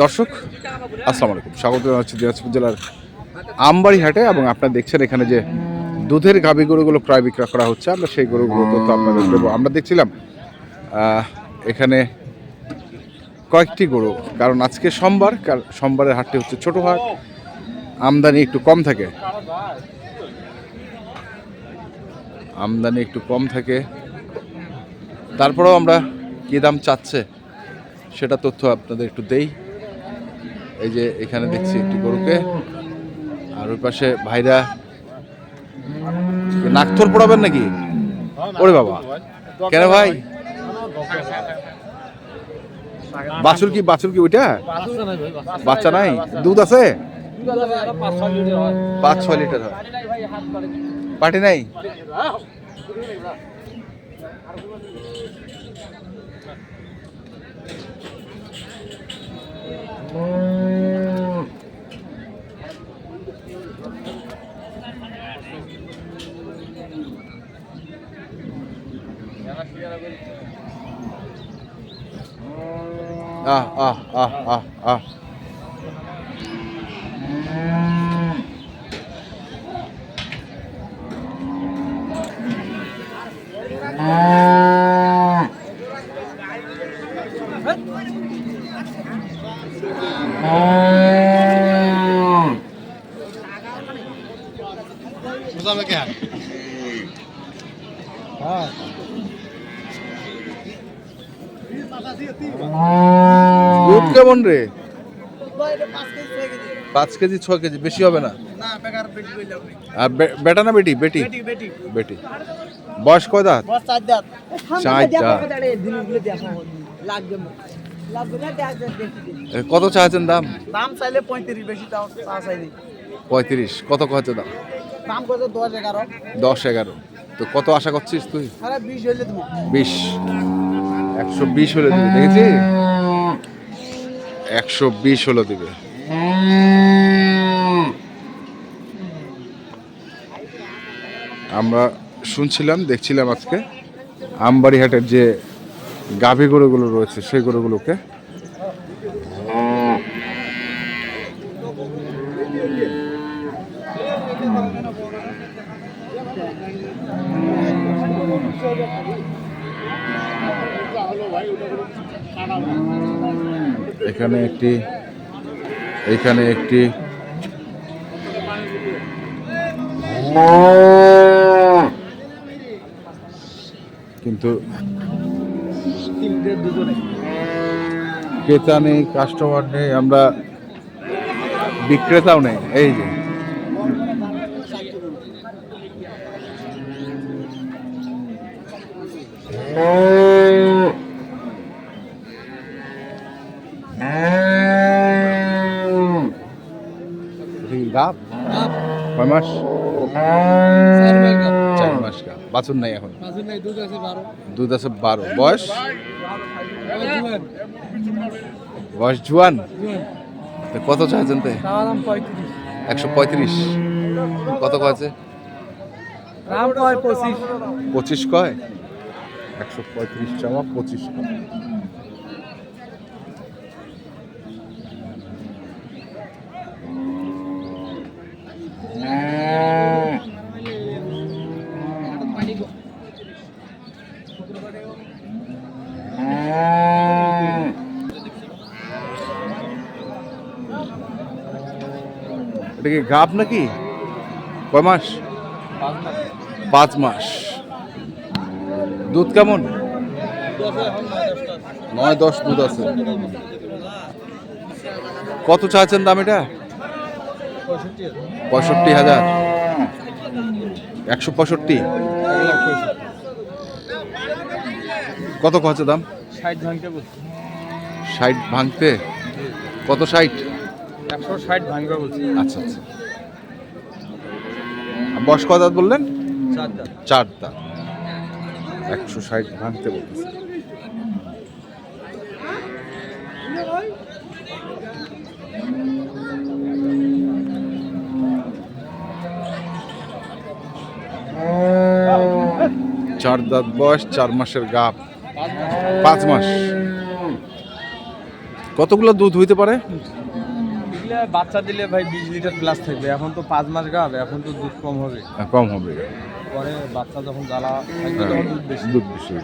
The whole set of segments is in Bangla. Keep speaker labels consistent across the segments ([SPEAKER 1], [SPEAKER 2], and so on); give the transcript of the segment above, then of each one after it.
[SPEAKER 1] দর্শক, আসসালামু আলাইকুম। স্বাগত জানাচ্ছি দিনাজপুর জেলার আমবাড়ি হাটে এবং আপনারা দেখছেন এখানে যে দুধের গাভী গরুগুলো প্রায় বিক্রয় করা হচ্ছে। আমরা সেই গরুগুলো তথ্য আপনাদের দেবো। আমরা দেখছিলাম এখানে কয়েকটি গরু, কারণ আজকে সোমবার সোমবারের হাটটি হচ্ছে ছোট হাট। আমদানি একটু কম থাকে। আমদানি একটু কম থাকে। তারপরেও আমরা কী দাম চাচ্ছে, সেটা তথ্য আপনাদের একটু দেই। এই যে এখানে দেখছি একটি গরুকে। আর ওই পাশে ভাইরা নাকথর পড়াবেন নাকি? ওরে বাবা। কেন ভাই? বাছুর কি বাছুর কি ওইটা? বাচ্চা নাই? দুধ আছে? পাঁচ ছয় লিটার হয়। পাটি নাই? আহ আহ আহ আহ আহ। দুধ কেমন রে? পাঁচ কেজি ছ কেজি বেশি হবে না? আর বেটা না বেটি? বেটি? বেটি বয়স কয় দাঁত? চার দাঁত। এ, কত চাইছেন দাম?
[SPEAKER 2] দাম চাইলে পঁয়ত্রিশ বেশি দাম চা চাইলে
[SPEAKER 1] পঁয়ত্রিশ কত কত দাম?
[SPEAKER 2] দাম কত? দশ এগারো।
[SPEAKER 1] দশ এগারো। তো কত আশা করছিস তুই?
[SPEAKER 2] বিশ
[SPEAKER 1] বিশ। একশো বিশ হলে দিবে দেখেছি? একশো বিশ হলে দিবে। আমরা শুনছিলাম দেখছিলাম আজকে আমবাড়ি হাটের যে গাভী গরুগুলো রয়েছে সেই গরুগুলোকে। এখানে একটি এখানে একটি। কিন্তু ক্রেতা নেই কাস্টমার নেই আমরা বিক্রেতাও নেই এই যে। কয় মাস চার মাস বাছুর নাই এখন।
[SPEAKER 2] দুধ আছে বারো।
[SPEAKER 1] বয়স? বয়স জুয়ান? কত চাইছেন তো? একশো পঁয়ত্রিশ। কত কয়েছে?
[SPEAKER 2] পঁচিশ।
[SPEAKER 1] পঁচিশ কয়? একশো পঁয়ত্রিশ চাওয়া পঁচিশ কয়। এটা কি গাব নাকি? কয় মাস? পাঁচ মাস। দুধ কেমন? নয় দশ দুধ আছে। কত চাচ্ছেন দাম এটা? পঁয়ষট্টি হাজার। একশো পঁয়ষট্টি। কত কচ্ছে দাম?
[SPEAKER 2] ষাট ভাঙতে?
[SPEAKER 1] কত ষাট?
[SPEAKER 2] একশো ষাট ভাঙবে বলছি।
[SPEAKER 1] আচ্ছা আচ্ছা। বয়স কত দাঁত বললেন?
[SPEAKER 2] চার
[SPEAKER 1] দাঁত। একশো ষাট ভাঙতে বলতেছে। চার দাঁত বয়স চার মাসের গাপ। পাঁচ মাস। কতগুলো দুধ হইতে পারে?
[SPEAKER 2] এগুলা বাচ্চা দিলে ভাই বিশ লিটার প্লাস থাকবে। এখন তো পাঁচ মাস গাব এখন তো দুধ কম হবে।
[SPEAKER 1] কম হবে।
[SPEAKER 2] পরে বাচ্চা যখন জ্বালা থাকবে তখন দুধ বেশি।
[SPEAKER 1] দুধ বেশি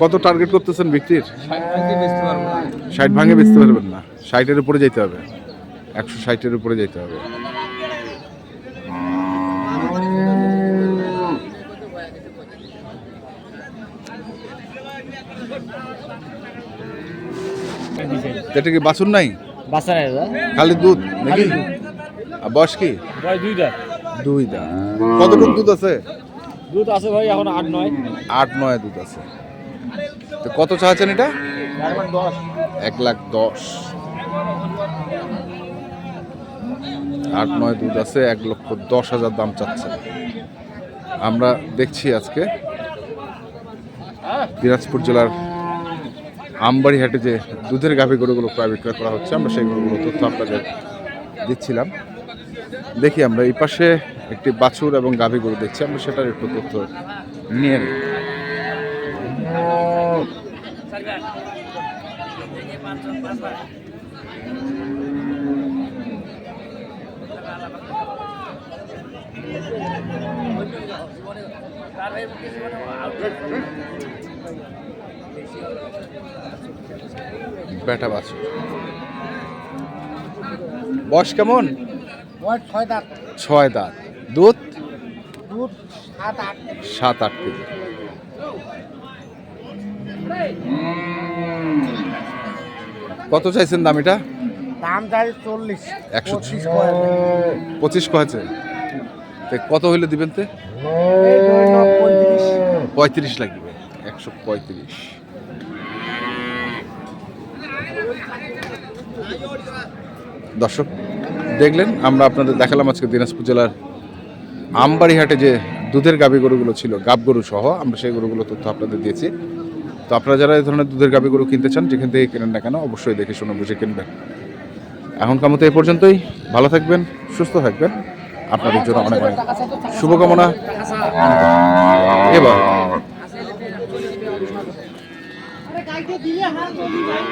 [SPEAKER 1] কত টার্গেট করতেছেন বিক্রির?
[SPEAKER 2] ষাট
[SPEAKER 1] ভাঙে বেচতে পারবেন না। ষাটের উপরে যেতে হবে। একশো ষাটের উপরে যেতে হবে। এটা কি বাছুর নাই?
[SPEAKER 2] বাচ্চা নেই
[SPEAKER 1] খালি দুধ নাকি? আর বয়স কি?
[SPEAKER 2] ভাই দুইটা
[SPEAKER 1] দুই দাঁত। কতটুকু দুধ আছে?
[SPEAKER 2] দুধ আছে ভাই এখন আট নয়।
[SPEAKER 1] আট নয় দুধ আছে। তো কত চাচ্ছেন এটা?
[SPEAKER 2] দশ
[SPEAKER 1] এক লাখ দশ। আট নয় দুধ আছে এক লক্ষ দশ হাজার দাম চাচ্ছে। আমরা দেখছি আজকে। দিনাজপুর জেলার আমবাড়ি হাটে যে দুধের গাভী গরুগুলো প্রায় বিক্রয় করা হচ্ছে, আমরা সেই গরুগুলো তথ্য আপনাদের দিচ্ছিলাম। দেখি আমরা এই পাশে একটি বাছুর এবং গাভী গরু দেখছি, আমরা সেটার একটু তথ্য নিয়ে নিই। বেটা বাছুর। বয়স কেমন?
[SPEAKER 2] ছয় দাঁত।
[SPEAKER 1] ছয় দাঁত। দুধ?
[SPEAKER 2] দুধ সাত আট
[SPEAKER 1] সাত আট কেজি। কত চাইছেন দাম এটা?
[SPEAKER 2] দাম চাই চল্লিশ।
[SPEAKER 1] একশো
[SPEAKER 2] পঁচিশ
[SPEAKER 1] কয়েছে। কত হইলে দিবেন তে?
[SPEAKER 2] পঁয়ত্রিশ
[SPEAKER 1] লাগবে। একশো পঁয়ত্রিশ। দর্শক, দেখলেন, আমরা আপনাদের দেখালাম আজকে দিনাজপুর জেলার আমবাড়ি হাটে যে দুধের গাভী গরুগুলো ছিল গাব গরু সহ, আমরা সেই গরুগুলো তথ্য আপনাদের দিয়েছি। তো আপনারা যারা এই ধরনের দুধের গাভী গরু কিনতে চান, যেখান থেকে কেনেন না কেন, অবশ্যই দেখে শুনে বুঝে কিনবেন। এখনকার মতো এই পর্যন্তই। ভালো থাকবেন, সুস্থ থাকবেন। আপনাদের জন্য অনেক অনেক শুভকামনা। এবার
[SPEAKER 3] দিলে হার চলি ভাই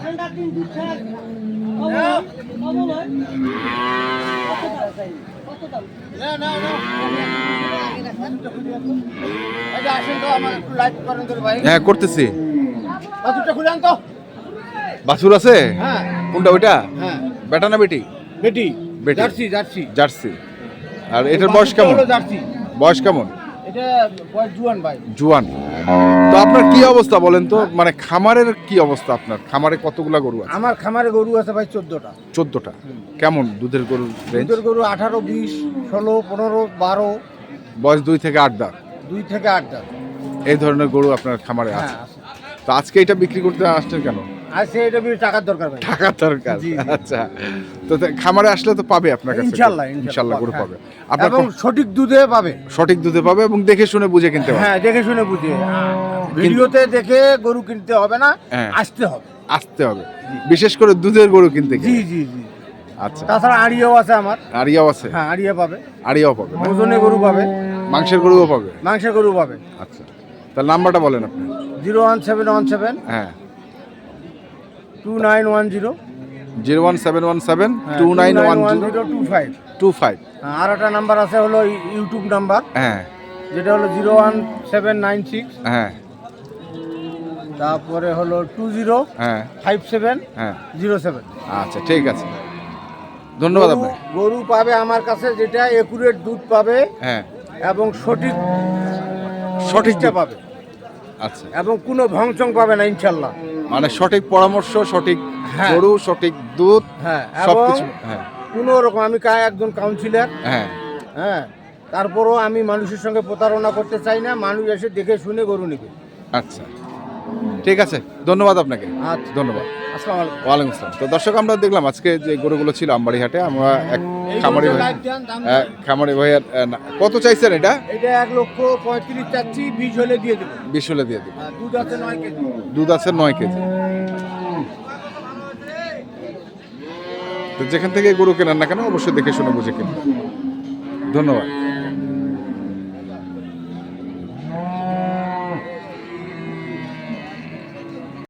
[SPEAKER 3] ঠান্ডা দিন দুধ ছাড়া কমল হয় কত দাম চাই? কত দাম?
[SPEAKER 2] না না না। আচ্ছা আসেন তো আমার একটু লাইট করেন তো ভাই।
[SPEAKER 1] হ্যাঁ করতেছি।
[SPEAKER 2] বাছুরটা খুলে আন তো।
[SPEAKER 1] বাছুর আছে?
[SPEAKER 2] হ্যাঁ।
[SPEAKER 1] কোনটা ওইটা?
[SPEAKER 2] হ্যাঁ।
[SPEAKER 1] বেটা না বেটি?
[SPEAKER 2] বেটি।
[SPEAKER 1] বেটি।
[SPEAKER 2] Jersey jersey.
[SPEAKER 1] জার্সি। আর এটার বয়স কেমন?
[SPEAKER 2] জার্সি।
[SPEAKER 1] বয়স কেমন?
[SPEAKER 2] জুয়ান
[SPEAKER 1] তো আপনার কি অবস্থা বলেন তো? মানে খামারের কি অবস্থা আপনার? খামারে কতগুলা গরু আছে?
[SPEAKER 2] আমার খামারে গরু আছে ভাই চোদ্দটা।
[SPEAKER 1] চোদ্দটা। কেমন দুধের রেঞ্জ
[SPEAKER 2] দুধের গরু আঠারো বিশ ষোলো পনেরো বারো।
[SPEAKER 1] বয়স দুই থেকে আট দাঁত?
[SPEAKER 2] দুই থেকে আট দাম
[SPEAKER 1] এই ধরনের গরু আপনার খামারে
[SPEAKER 2] হ্যাঁ
[SPEAKER 1] আছে
[SPEAKER 2] আছে।
[SPEAKER 1] তো আজকে এটা বিক্রি করতে আসছেন কেন?
[SPEAKER 2] আছে এটা টাকার দরকার ভাই।
[SPEAKER 1] টাকা দরকার। আচ্ছা। তো খামারে আসলে তো পাবে আপনার কাছে। গরু
[SPEAKER 2] হ্যাঁ।
[SPEAKER 1] পাবে। আপনার
[SPEAKER 2] এবং সঠিক দুধে পাবে।
[SPEAKER 1] সঠিক দুধে পাবে এবং দেখে শুনে বুঝে কিনতে
[SPEAKER 2] হ্যাঁ দেখে শুনে বুঝে। ভিডিওতে দেখে গরু কিনতে হবে না
[SPEAKER 1] হ্যাঁ।
[SPEAKER 2] আসতে হবে।
[SPEAKER 1] আসতে হবে। বিশেষ করে দুধের গরু কিনতে
[SPEAKER 2] জি জি জি।
[SPEAKER 1] আচ্ছা।
[SPEAKER 2] তাছাড়া আড়িয়াও আছে আমার।
[SPEAKER 1] আড়িয়াও আছে?
[SPEAKER 2] হ্যাঁ আড়িয়া পাবে।
[SPEAKER 1] আড়িয়াও পাবে?
[SPEAKER 2] ওজনে গরু পাবে।
[SPEAKER 1] মাংসের গরুও পাবে?
[SPEAKER 2] মাংসের গরু পাবে।
[SPEAKER 1] আচ্ছা। তার নাম্বারটা বলেন আপনি।
[SPEAKER 2] Zero one seven one seven
[SPEAKER 1] হ্যাঁ।
[SPEAKER 2] Two nine one zero
[SPEAKER 1] zero one seven one seven two nine one zero
[SPEAKER 2] two five
[SPEAKER 1] two five
[SPEAKER 2] আর একটা নাম্বার আছে হলো ইউটিউব নাম্বার
[SPEAKER 1] হ্যাঁ।
[SPEAKER 2] যেটা হলো zero one seven nine six
[SPEAKER 1] হ্যাঁ।
[SPEAKER 2] তারপরে হলো টু জিরো
[SPEAKER 1] হ্যাঁ।
[SPEAKER 2] ফাইভ সেভেন
[SPEAKER 1] হ্যাঁ।
[SPEAKER 2] জিরো সেভেন
[SPEAKER 1] আচ্ছা ঠিক আছে। ধন্যবাদ আপনাকে।
[SPEAKER 2] গরু পাবে আমার কাছে যেটা একুরেট দুধ পাবে।
[SPEAKER 1] হ্যাঁ।
[SPEAKER 2] এবং সঠিক
[SPEAKER 1] সঠিকটা
[SPEAKER 2] পাবে।
[SPEAKER 1] আচ্ছা।
[SPEAKER 2] এবং কোনো ভংচং পাবে না ইনশাল্লাহ।
[SPEAKER 1] মানে সঠিক পরামর্শ সঠিক
[SPEAKER 2] হ্যাঁ।
[SPEAKER 1] গরু সঠিক দুধ
[SPEAKER 2] হ্যাঁ
[SPEAKER 1] সব
[SPEAKER 2] এবং
[SPEAKER 1] কিছু হ্যাঁ।
[SPEAKER 2] কোনো রকম আমি কা একজন কাউন্সিলর
[SPEAKER 1] হ্যাঁ।
[SPEAKER 2] হ্যাঁ তারপরও আমি মানুষের সঙ্গে প্রতারণা করতে চাই না মানুষ এসে দেখে শুনে গরু নেবে।
[SPEAKER 1] আচ্ছা। ঠিক আছে ধন্যবাদ আপনাকে।
[SPEAKER 2] আচ্ছা।
[SPEAKER 1] ধন্যবাদ।
[SPEAKER 2] আসসালামু আলাইকুম।
[SPEAKER 1] ওয়ালাইকুম আসসালাম। তো দর্শক আমরা দেখলাম আজকে যে গরুগুলো ছিল আমবাড়ি হাটে আমরা এক খামারি ভাই। খামারি ভাইয়ের কত চাইছেন এটা?
[SPEAKER 2] এটা এক লক্ষ পঁয়ত্রিশ চাচ্ছি বিশ হলে দিয়ে দেবো।
[SPEAKER 1] বিশ হলে দিয়ে দেবো।
[SPEAKER 2] দুধ আছে নয় কেজি।
[SPEAKER 1] দুধ আছে নয় কেজি। তো যেখান থেকে গরু কেনেন না কেন অবশ্যই দেখে শুনে বুঝে কিনবেন ধন্যবাদ।